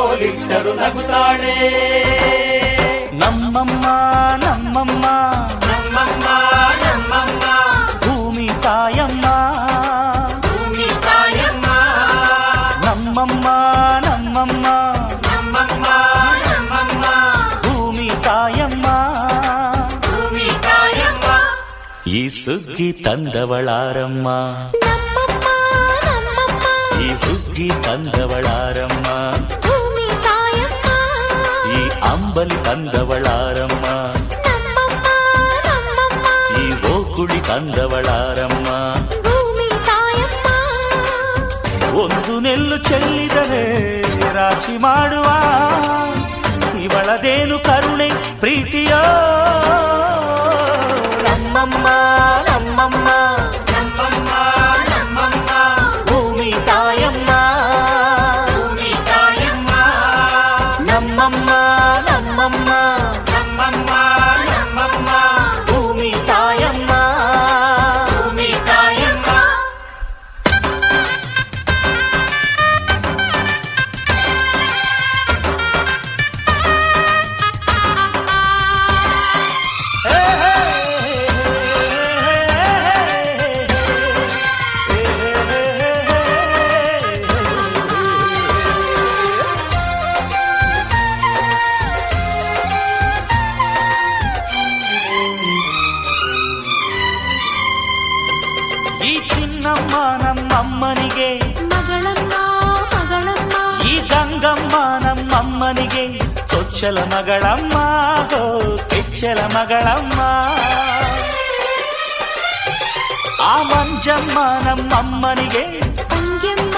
ಎದುರು ನಗುತ್ತಾಳೆ ನಮ್ಮಮ್ಮ ನಮ್ಮಮ್ಮ ನಮ್ಮಮ್ಮ ನಮ್ಮಮ್ಮ ಭೂಮಿ ತಾಯಮ್ಮ ಭೂಮಿ ತಾಯಮ್ಮ ನಮ್ಮಮ್ಮ ನಮ್ಮಮ್ಮ ನಮ್ಮಮ್ಮ ನಮ್ಮಮ್ಮ ಭೂಮಿ ತಾಯಮ್ಮ ಭೂಮಿ ತಾಯಮ್ಮ ಈ ಸುಗ್ಗಿ ತಂದವಳಾರಮ್ಮ ನಮ್ಮಮ್ಮ ನಮ್ಮಮ್ಮ ಈ ಹುಗ್ಗಿ ತಂದವಳಾರಮ್ಮ ಭೂಮಿ ತಾಯಮ್ಮ ಈ ಅಂಬಲಿ ತಂದವಳಾರಮ್ಮ ನಮ್ಮಮ್ಮ ನಮ್ಮಮ್ಮ ಈ ಓಕುಳಿ ತಂದವಳಾರಮ್ಮ ಭೂಮಿ ತಾಯಮ್ಮ ಒಂದು ನೆಲ್ಲು ಚೆಲ್ಲಿದರೆ ರಾಶಿ ಮಾಡುವ ಇವಳದೇನು ಕರುಣೆ ಪ್ರೀತಿಯೋ ನಮ್ಮಮ್ಮನಿಗೆ ಮಗಳಮ್ಮ ಮಗಳಮ್ಮ ಈ ಗಂಗಮ್ಮ ನಮ್ಮಮ್ಮನಿಗೆ ಚೊಚ್ಚಲ ಮಗಳಮ್ಮ ಹೋ ಕೆಚ್ಚಲ ಮಗಳಮ್ಮ ಆ ಮಂಜಮ್ಮ ನಮ್ಮಮ್ಮನಿಗೆ ತಂಗ್ಯಮ್ಮ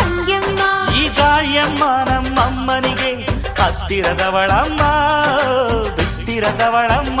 ತಂಗ್ಯಮ್ಮ ಈ ಗಾಳಿಯಮ್ಮ ನಮ್ಮಮ್ಮನಿಗೆ ಹತ್ತಿರದವಳಮ್ಮ ಬಿಟ್ಟಿರದವಳಮ್ಮ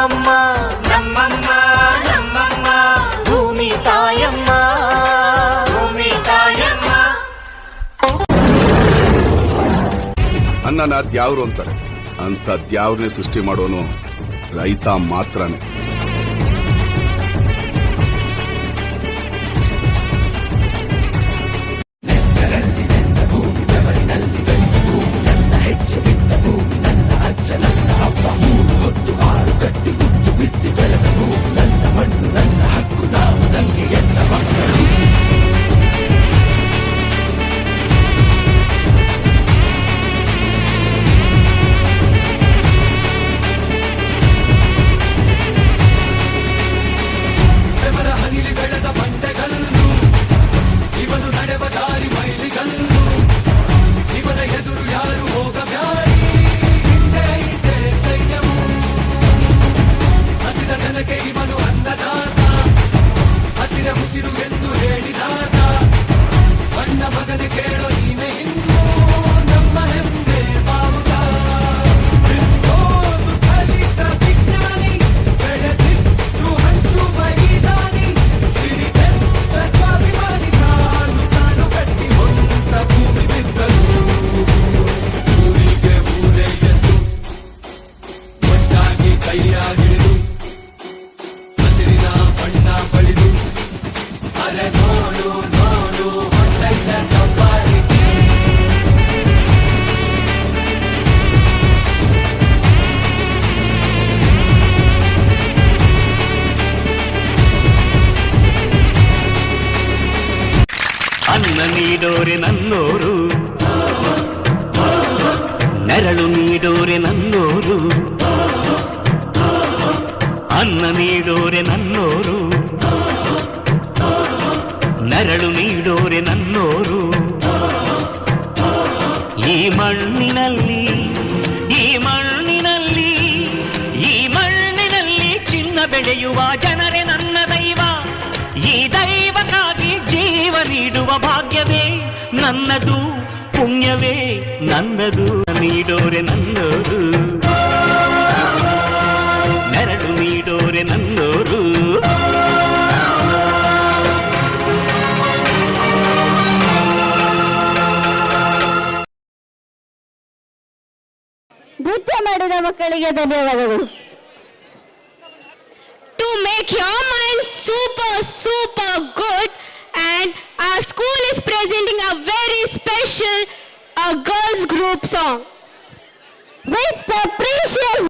ನಮ್ಮಮ್ಮ ನಮ್ಮಮ್ಮ ನಮ್ಮಮ್ಮ. ಭೂಮಿ ತಾಯಮ್ಮ ಭೂಮಿ ತಾಯಮ್ಮ. ಅನ್ನನ ದ್ಯಾವ್ರು ಅಂತಾರೆ. ಅಂತ ದ್ಯಾವ್ರನ್ನೇ ಸೃಷ್ಟಿ ಮಾಡೋನು ರೈತ ಮಾತ್ರನೇ. que te നീടോരെ നന്നോരു നരളു നീടോരെ നന്നോരു അന്ന നീടോരെ നന്നോരു നരളു നീടോരെ നന്നോരു ഈ മണ്ണിനല്ലി ഈ മണ്ണിനല്ലി ഈ മണ്ണിനല്ലി ചിന്ന ബെളയുവ ജനരെ നന്ന ಭಾಗ್ಯವೇ ನನ್ನದು, ಪುಣ್ಯವೇ ನನ್ನದು. ನೀಡೋರೆ ನನ್ನೋರು. ನೆರಳು ನೀಡೋರೆ ನನ್ನೋರು. ನೃತ್ಯ ಮಾಡಿದ ಮಕ್ಕಳಿಗೆ ಧನ್ಯವಾದಗಳು. To make your mind super super special a girls group song. Which the precious